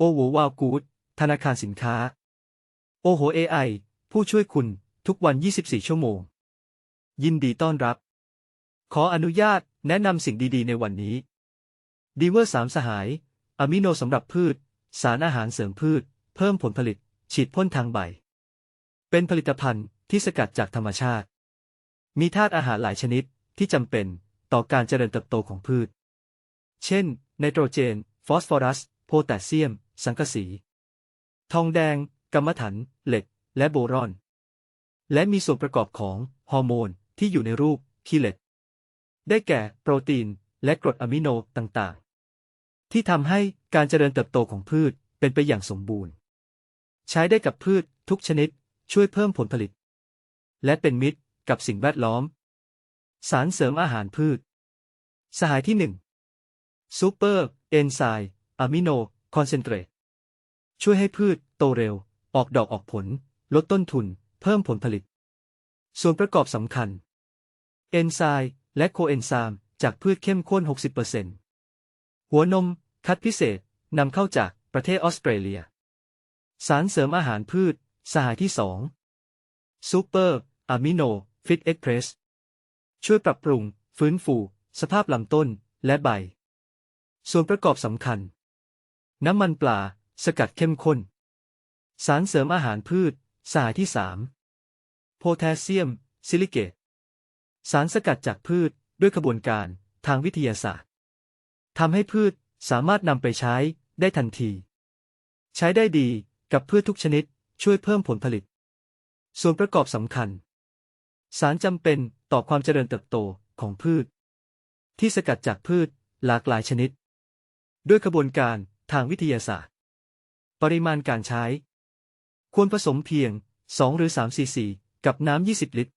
โอโหวาวกูดธนาคารสินค้า โอโห AI ผู้ช่วยคุณทุกวัน 24 ชั่วโมง ยินดีต้อนรับ ขออนุญาตแนะนำสิ่งดีๆ ในวันนี้ดีเวอร์สามสหาย อะมิโนสำหรับพืช สารอาหารเสริมพืช เพิ่มผลผลิต ฉีดพ่นทางใบ เป็นผลิตภัณฑ์ที่สกัดจากธรรมชาติ มีธาตุอาหารหลายชนิดที่จำเป็นต่อการเจริญเติบโตของพืช เช่น ไนโตรเจน ฟอสฟอรัส โพแทสเซียม สังกะสี ทองแดงกัมมันถัน เหล็ก และโบรอน และมีส่วนประกอบของฮอร์โมนที่อยู่ในรูปคีเลตได้แก่ โปรตีน และกรดอะมิโนต่างๆ ที่ทำให้การเจริญเติบโตของพืชเป็นไปอย่างสมบูรณ์ ใช้ได้กับพืชทุกชนิดช่วยเพิ่มผลผลิต และเป็นมิตรกับสิ่งแวดล้อม สารเสริมอาหารพืช สหายที่ 1 ซูเปอร์ เอนไซม์ อะมิโน คอนเซนเทรต ช่วยให้พืช โตเร็ว ออกดอกออกผล ลดต้นทุน เพิ่มผลผลิต ส่วนประกอบสำคัญ เอนไซม์และโคเอนไซม์จากพืชเข้มข้น 60%หัวนม คัดพิเศษนำเข้าจากประเทศออสเตรเลีย สารเสริมอาหารพืช สหายที่2ซูเปอร์อะมิโน ฟิตเอ็กเพรส ช่วยปรับปรุง ฟื้นฟู สภาพลำต้นและใบ ส่วนประกอบสำคัญ น้ำมันปลา สกัดเข้มข้น สารเสริมอาหารพืช สหายที่3โพแทสเซียม ซิลิเกต สารสกัดจากพืชด้วยขบวนการทางวิทยาศาสตร์ทำให้พืชสามารถนำไปใช้ได้ทันที ใช้ได้ดีกับพืชทุกชนิดช่วยเพิ่มผลผลิต ส่วนประกอบสำคัญ สารจำเป็นต่อความเจริญเติบโตของพืช ที่สกัดจากพืชหลากหลายชนิด ด้วยขบวนการ ทางวิทยาศาสตร์ ปริมาณการใช้ ควรผสมเพียง 2 หรือ 3 ซีซี กับน้ำ 20 ลิตร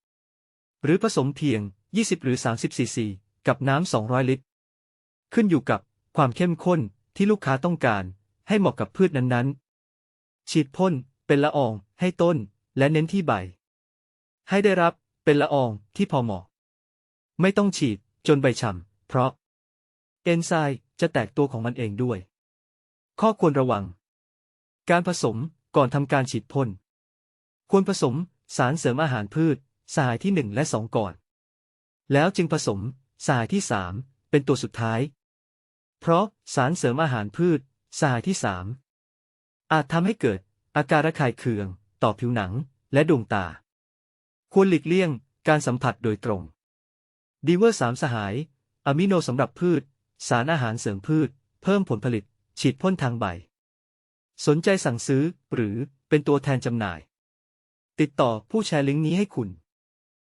หรือผสมเพียง 20 หรือ 30 ซีซี กับน้ำ 200 ลิตร ขึ้นอยู่กับความเข้มข้นที่ลูกค้าต้องการ ให้เหมาะกับพืชนั้นๆ ฉีดพ่นเป็นละอองให้ต้นและเน้นที่ใบ ให้ได้รับเป็นละอองที่พอเหมาะ ไม่ต้องฉีดจนใบฉ่ำเพราะ เอนไซม์จะแตกตัวของมันเองด้วย ข้อควรระวัง การผสมก่อนทำการฉีดพ่น ควรผสมสารเสริมอาหารพืช สหายที่ 1 และ 2 ก่อน แล้วจึงผสมสหายที่ 3 เป็นตัวสุดท้าย เพราะสารเสริมอาหารพืช สหายที่ 3 อาจทำให้เกิดอาการระคายเคือง ต่อผิวหนังและดวงตา ควรหลีกเลี่ยงการสัมผัสโดยตรงดีเวอร์สามสหายอะมิโนสำหรับพืช สารอาหารเสริมพืช เพิ่มผลผลิต ฉีดพ่นทางใบ สนใจสั่งซื้อหรือเป็นตัวแทนจำหน่าย ติดต่อผู้แชร์ลิงก์นี้ให้คุณ